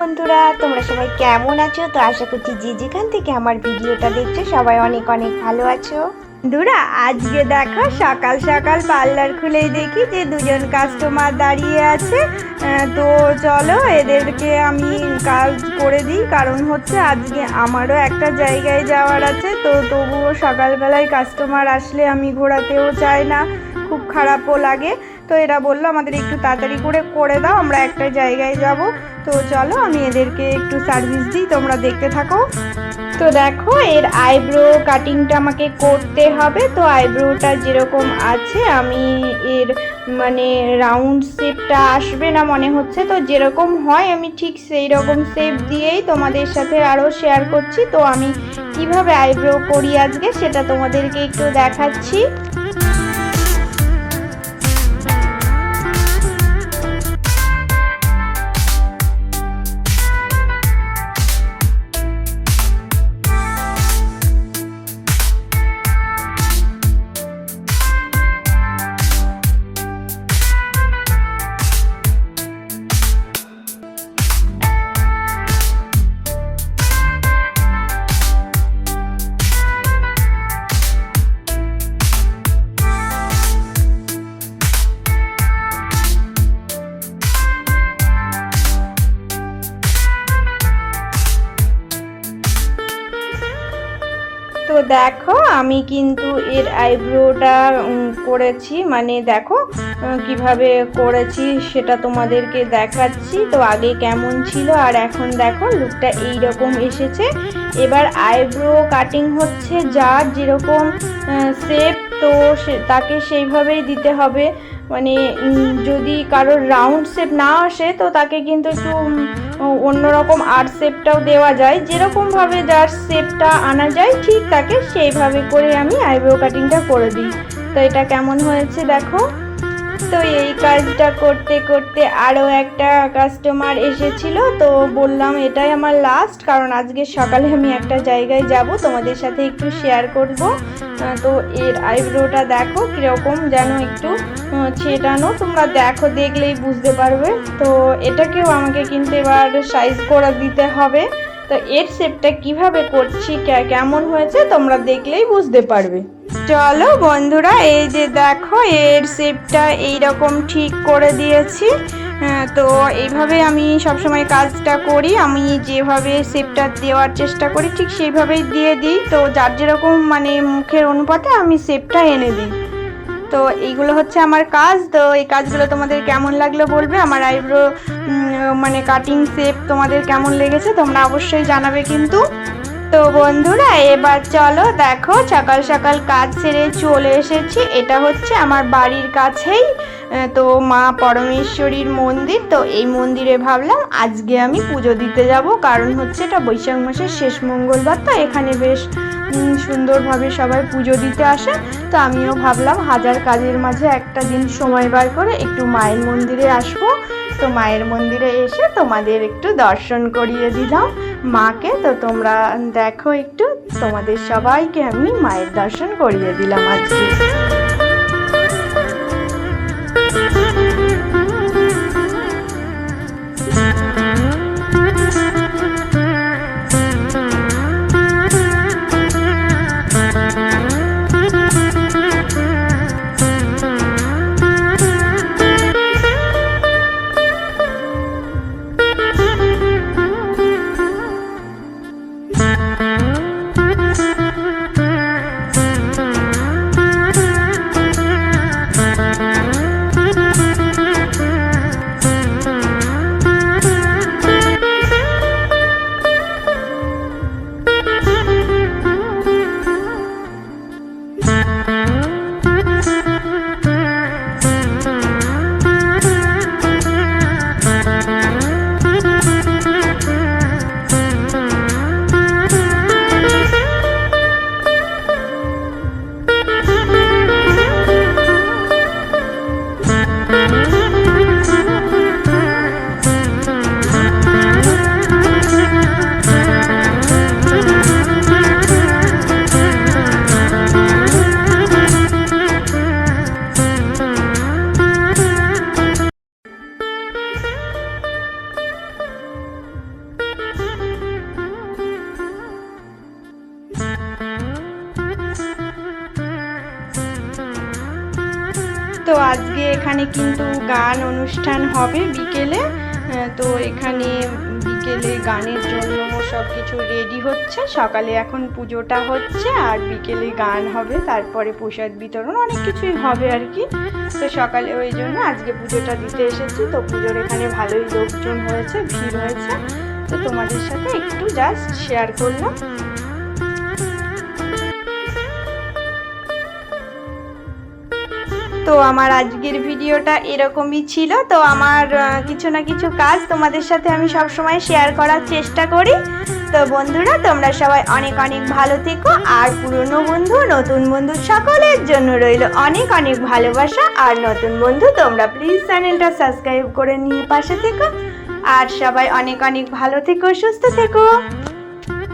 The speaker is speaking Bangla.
বন্ধুরা, তোমরা সবাই কেমন আছো? তো আশা করছি যে যেখান থেকে আমার ভিডিওটা দেখছ, সবাই অনেক অনেক ভালো আছো। বন্ধুরা, আজকে দেখো, সকাল সকাল পার্লার খুলেই দেখি যে দুজন কাস্টমার দাঁড়িয়ে আছে। তো চলো, এদেরকে আমি কাজ করে দিই, কারণ হচ্ছে আজকে আমারও একটা জায়গায় যাওয়ার আছে। তো তবুও সকালবেলায় কাস্টমার আসলে আমি ঘোরাতেও চাই না, খুব খারাপও লাগে। তো এরা বলল, আমাদের একটু তাড়াতাড়ি করে করে দাও, আমরা একটা জায়গায় যাব। তো চলো, আমি এদেরকে একটু সার্ভিস দিই, তোমরা দেখতে থাকো। তো দেখো, এর আইব্রো কাটিংটা আমাকে করতে হবে। তো আইব্রোটা যেরকম আছে, আমি এর মানে রাউন্ড শেপটা আসবে না মনে হচ্ছে। তো যেরকম হয়, আমি ঠিক সেই রকম শেপ দিয়েই তোমাদের সাথে আরও শেয়ার করছি। তো আমি কীভাবে আইব্রো করি আজকে, সেটা তোমাদেরকে একটু দেখাচ্ছি। তো দেখো, আমি কিন্তু এর আইব্রোটা করেছি। মানে দেখো কীভাবে করেছি সেটা তোমাদেরকে দেখাচ্ছি। তো আগে কেমন ছিল আর এখন দেখো লুকটা এই রকম এসেছে। এবার আইব্রো কাটিং হচ্ছে, যার যেরকম শেপ তো তাকে সেইভাবেই দিতে হবে। মানে যদি কারোর রাউন্ড শেপ না আসে, তো তাকে কিন্তু একটু অন্যরকম আর্ট শেপটাও দেওয়া যায়। যেরকমভাবে যার শেপটা আনা যায়, ঠিক তাকে সেইভাবে করে আমি আইব্রো কাটিংটা করে দিই। তো এটা কেমন হয়েছে দেখো। তো এই কাজটা করতে করতে আরও একটা কাস্টমার এসেছিল। তো বললাম, এটাই আমার লাস্ট কারণ আজকে সকালে আমি একটা জায়গায় যাব। তোমাদের সাথে একটু শেয়ার করব। তো এর আইব্রোটা দেখো, কীরকম যেন একটু ছেটানো। তোমরা দেখো, দেখলেই বুঝতে পারবে। তো এটাকেও আমাকে কিন্তু এবার সাইজ করে দিতে হবে। তো এর শেপটা কীভাবে করছি কেমন হয়েছে, তোমরা দেখলেই বুঝতে পারবে। চলো বন্ধুরা এই যে দেখো এর শেপটা এইরকম ঠিক করে দিয়েছি। হ্যাঁ, তো এইভাবে আমি সবসময় কাজটা করি আমি যেভাবে শেপটা দেওয়ার চেষ্টা করি ঠিক সেইভাবেই দিয়ে দিই। তো যার যেরকম মানে মুখের অনুপাতে আমি শেপটা এনে দিই। তো এইগুলো হচ্ছে আমার কাজ। তো এই কাজগুলো তোমাদের কেমন লাগল বলবে? আমার আইব্রো মানে কাটিং শেপ তোমাদের কেমন লেগেছে তোমরা অবশ্যই জানাবে কিন্তু। তো বন্ধুরা, এবার চলো দেখো, সকাল সকাল কাজ সেরে চলে এসেছি। এটা হচ্ছে আমার বাড়ির কাছেই তো মা পরমেশ্বরীর মন্দির। তো এই মন্দিরে ভাবলাম আজকে আমি পুজো দিতে যাব। কারণ হচ্ছে এটা বৈশাখ মাসের শেষ মঙ্গলবার, তো এখানে বেশ সুন্দরভাবে সবাই পুজো দিতে আসে। তো আমিও ভাবলাম হাজার কাজের মাঝে একটা দিন সময় বার করে একটু মায়ের মন্দিরে আসব। তো মায়ের মন্দিরে এসে তোমাদের একটু দর্শন করিয়ে দিলাম। মাকে তো তোমরা দেখো একটু, তোমাদের সবাইকে আমি মায়ের দর্শন করিয়ে দিলাম আজকে। আজকে এখানে কিন্তু গান অনুষ্ঠান হবে বিকেলে। তো এখানে বিকেলে গানের জন্য সব কিছু রেডি হচ্ছে। সকালে এখন পুজোটা হচ্ছে আর বিকেলে গান হবে, তারপরে প্রসাদ বিতরণ অনেক কিছুই হবে আর কি। তো সকালে ওই জন্য আজকে পুজোটা দিতে এসেছি। তো পুজোর এখানে ভালোই লোকজন হয়েছে, ভিড় হয়েছে। তো তোমাদের সাথে একটু জাস্ট শেয়ার করলাম। তো আমার আজকের ভিডিওটা এরকমই ছিল। তো আমার কিছু না কিছু কাজ তোমাদের সাথে আমি সব সময় শেয়ার করার চেষ্টা করি। তো বন্ধুরা, তোমরা সবাই অনেক অনেক ভালো থেকো আর পুরনো বন্ধু, নতুন বন্ধু সকলের জন্য রইল অনেক অনেক ভালোবাসা। আর নতুন বন্ধু, তোমরা প্লিজ চ্যানেলটা সাবস্ক্রাইব করে নিয়ে পাশে থেকো। আর সবাই অনেক অনেক ভালো থেকো, সুস্থ থেকো।